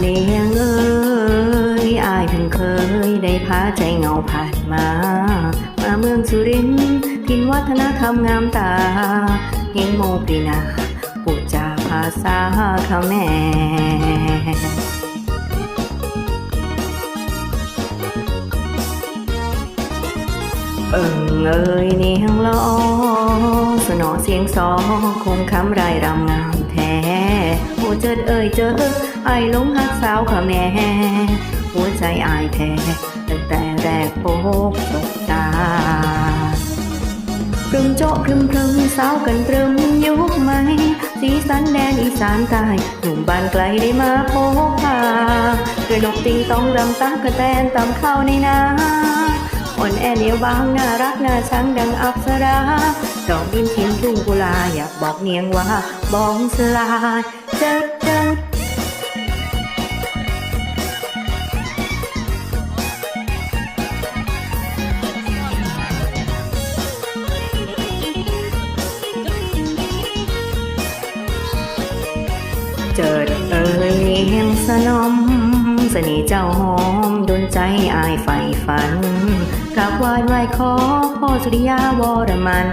เนียงเอ้ยอายเพิ่งเคยได้พาใจเงาผ่านมา มาเมืองสุรินทร์ทินวัฒนธรรมงามตาเฮงโมปรีนาพูดจาภาษาเขแม่เอิงเอ้ยเนียงล้อสนอเสียงสอคงคำไรายรำงามแท้โอ้เจิดเอ้ยเจอ ไอ้ลงหักสาวค่ะแม่หัวใจอายแท้ตั้งแต่แรกพบสบตาพรึมโจะพรึมพรึมสาวกันตรึมยุคใหม่สีสันแดนอีสานใต้หนุ่มบ้านไกลได้มาพบพาด้วยนกติงต้องรำตักกระแตนตามเข้าวในนาอ่อนแอเนียวบางน่ารักน่าชังดังอัปสราดอกดินทิ้งทุ่งกุลาอยากบอกเนียงว่าบองสลายเจิด เจิดเอ่ยเนียงสนมเสน่ห์เจ้าหอมดนใจอายใฝ่ฝันกราบไหว้ไหว้ขอพ่อสุริยาวรมัน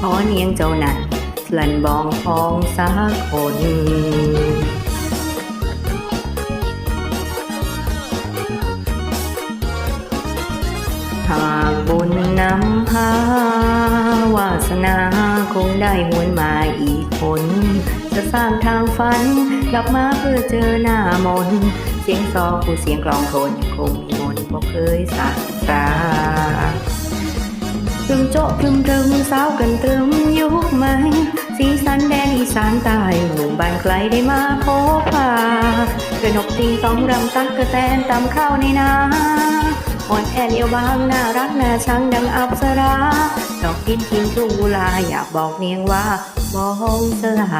ขอเนียงเจ้านั้นสลันบองพองสักคนหากบุญนำพา สนาคงได้หวนมาอีกคน จะสร้างทางฝันกลับมาเพื่อเจอหน้ามน เสียงซอผู้เสียงกลองโทนคงมีมนบอกเคยสักตาตึมโจะตึมตึมสาวกันตึมยุคใหม่สีสันแดนอีสานใต้หมู่บ้านไกลได้มาพบพาเระนกตีต้องรำตักกระแตนตามเข้าวในนา อ่อนแอนเอวบางน่ารักน่าชังดังอับสราดอกกินทิ้งทุ่งกุลาอยากบอกเนียงว่ามองสลา